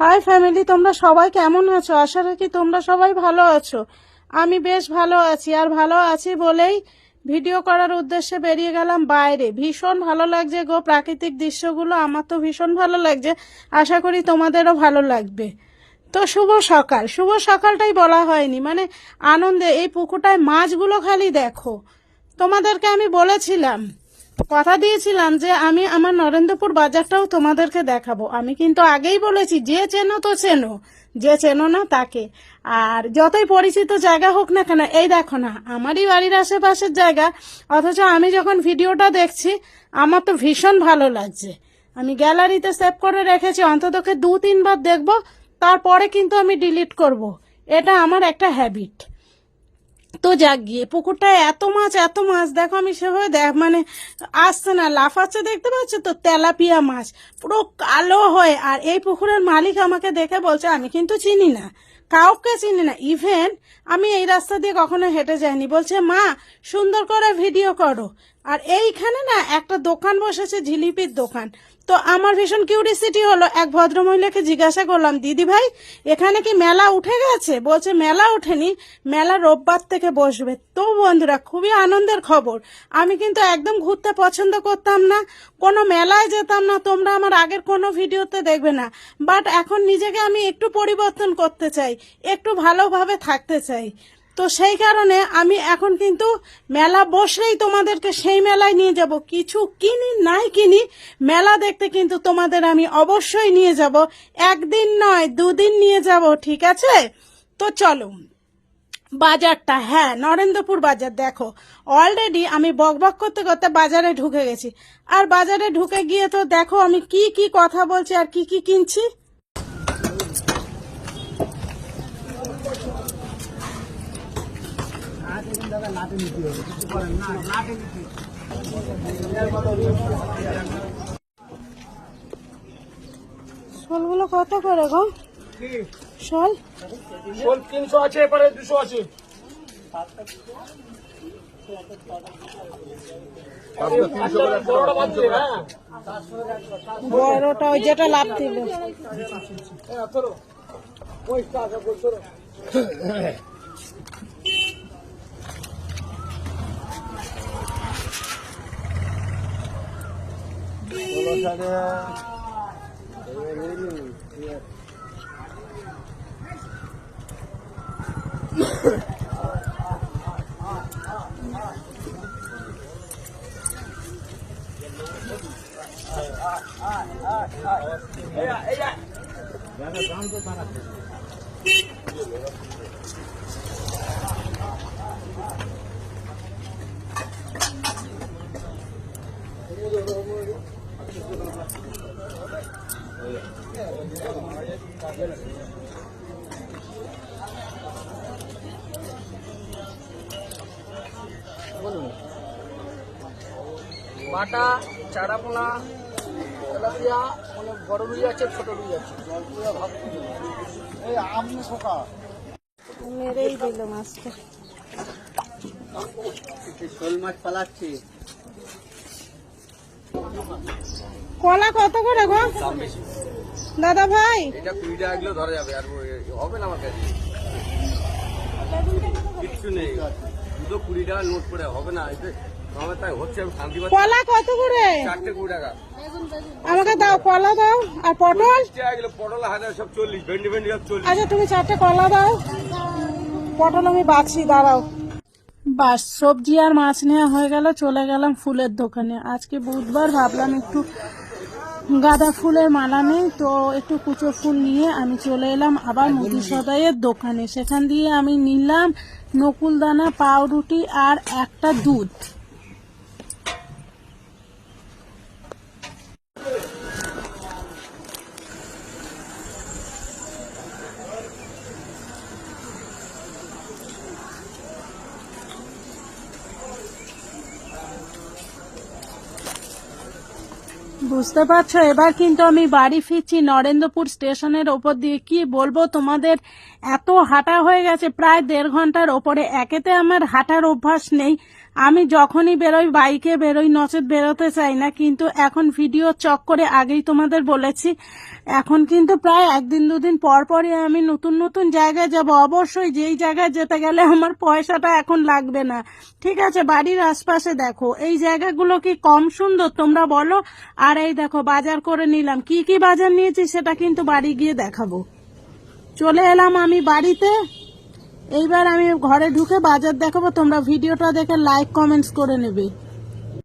High family, তোমরা সবাই কেমন আছো? আশা রাখি তোমরা সবাই ভালো আছো। আমি বেশ ভালো আছি আর ভালো আছি বলেই ভিডিও করার উদ্দেশ্যে বেরিয়ে গেলাম বাইরে। ভীষণ ভালো লাগছে গো, প্রাকৃতিক দৃশ্যগুলো আমার তো ভীষণ ভালো লাগছে। আশা করি তোমাদেরও ভালো লাগবে। তো শুভ সকাল। শুভ সকালটাই বলা হয়নি মানে আনন্দে এই পুকুরটায় মাছগুলো খালি দেখো। তোমাদেরকে আমি বলেছিলাম কথা দিয়েছিলাম যে আমি আমার নরেন্দ্রপুর বাজারটাও তোমাদেরকে দেখাবো। আমি কিন্তু আগেই বলেছি, যে চেনো তো চেনো, যে চেনো না তাকে। আর যতই পরিচিত জায়গা হোক না কেন, এই দেখো না, আমারই বাড়ির আশেপাশের জায়গা, অথচ আমি যখন ভিডিওটা দেখছি, আমার তো ভীষণ ভালো লাগছে। আমি গ্যালারিতে সেভ করে রেখেছি অন্ততকে দু তিনবার দেখব, তারপরে কিন্তু আমি ডিলিট করব। এটা আমার একটা হ্যাবিট তো যাক গিয়ে পুকুরটায় এত মাছ এত মাছ, দেখো আমি সেভাবে দেখ মানে আসছে না, লাফাচ্ছে দেখতে পাচ্ছ তো? তেলাপিয়া মাছ, পুরো কালো হয়। আর এই পুকুরের মালিক আমাকে দেখে বলছে, আমি কিন্তু চিনি না, কাউকে চিনি না ইভেন আমি এই রাস্তা দিয়ে কখনো হেঁটে যাইনি। বলছে, মা, সুন্দর করে ভিডিও করো। আর এইখানে না একটা দোকান বসেছে, জিলিপির দোকান। তো আমার ভীষণ কিউরিসিটি হলো, এক ভদ্রমহিলাকে জিজ্ঞাসা করলাম, দিদি ভাই, এখানে কি মেলা উঠে গেছে? বলছে, মেলা ওঠেনি, মেলা রোববার থেকে বসবে। তো বন্ধুরা, খুবই আনন্দের খবর। আমি কিন্তু একদম ঘুরতে পছন্দ করতাম না, কোনো মেলায় যেতাম না, তোমরা আমার আগের কোনো ভিডিওতে দেখবে না। বাট এখন নিজেকে আমি একটু পরিবর্তন করতে চাই, একটু ভালোভাবে থাকতে চাই। তো সেই কারণে আমি এখন কিন্তু মেলা বসলেই তোমাদেরকে সেই মেলায় নিয়ে যাব। কিছু কিনি, নাই কিনি, মেলা দেখতে কিন্তু তোমাদের আমি অবশ্যই নিয়ে যাব। একদিন নয়, দুদিন নিয়ে যাব, ঠিক আছে? তো চলো। বাজারটা হ্যাঁ নরেন্দ্রপুর বাজার, দেখো। অলরেডি আমি বকবক করতে করতে বাজারে ঢুকে গেছি। আর বাজারে ঢুকে গিয়ে তো দেখো আমি কি কি কথা বলছি আর কি কি কিনছি। শোলগুলো কত করে গো? শোল? শোল তিনশো আছে এবারে দুশো আছে। বড়টা বাদ দিয়ে, হ্যাঁ। বড়টা ওই যেটা লাভ দিল হ্যাঁ, ধরো। ওইটা আছে, বল, ধরো। বাটা চারাপোনা তেলাপিয়া অনেক বড় রুই আছে ছোট রুই আছে। এই আম শোকা। মেরেই দিল মাছটা। শোল মাছ পালাচ্ছি। কলা কত করে গো? দাদা ভাই? এটা কুড়ি টাকা কিলো ধরা যাবে আর হবে না আমার কাছে? কিচ্ছু নেই। দুটো কুড়ি টাকা নোট করে হবে না আমার তাই হচ্ছে আমি শান্তি কলা কত করে? চারটে কুড়ি টাকা। আমাকে দাও কলা দাও আর পটল? পটল হাজার সব চল্লিশ ভেন্ডি ভেন্ডি সব চল্লিশ। আচ্ছা তুমি চারটে কলা দাও। পটল আমি বাছি দাঁড়াও। বাস সবজি আর মাছ নেওয়া হয়ে গেল, চলে গেলাম ফুলের দোকানে। আজকে বুধবার ভাবলাম একটু গাঁদা ফুলের মালা নেই, তো একটু কুচো ফুল নিয়ে আমি চলে এলাম আবার মুদি সদাইয়ের দোকানে। সেখান দিয়ে আমি নিলাম নকুলদানা, পাউরুটি আর একটা দুধ। বুঝতে পারছ? এবার কিন্তু আমি বাড়ি ফিরছি নরেন্দ্রপুর স্টেশনের ওপর দিয়ে। কি বলব তোমাদের? এত হাঁটা হয়ে গেছে, প্রায় দেড় ঘণ্টার ওপরে। একেতে আমার হাঁটার অভ্যাস নেই। আমি যখনই বেরোই, বাইকে বেরোই, নচেত বেরোতে চাই না, কিন্তু এখন ভিডিও চক করে আগেই তোমাদের বলেছি। এখন কিন্তু প্রায় একদিন, দুদিন পর পরই আমি নতুন নতুন জায়গায় যাব। অবশ্যই যেই জায়গায় যেতে গেলে আমার পয়সাটা এখন লাগবে না। ঠিক আছে, বাড়ির আশপাশে দেখো। এই জায়গাগুলো কি কম সুন্দর, তোমরা বলো। আর এই দেখো, বাজার করে নিলাম। কি কি বাজার নিয়েছি সেটা কিন্তু বাড়ি গিয়ে দেখাবো। চলে এলাম আমি বাড়িতে। এইবার আমি ঘরে ঢুকে বাজার দেখাবো তোমরা ভিডিওটা দেখে লাইক কমেন্টস করে নেবে।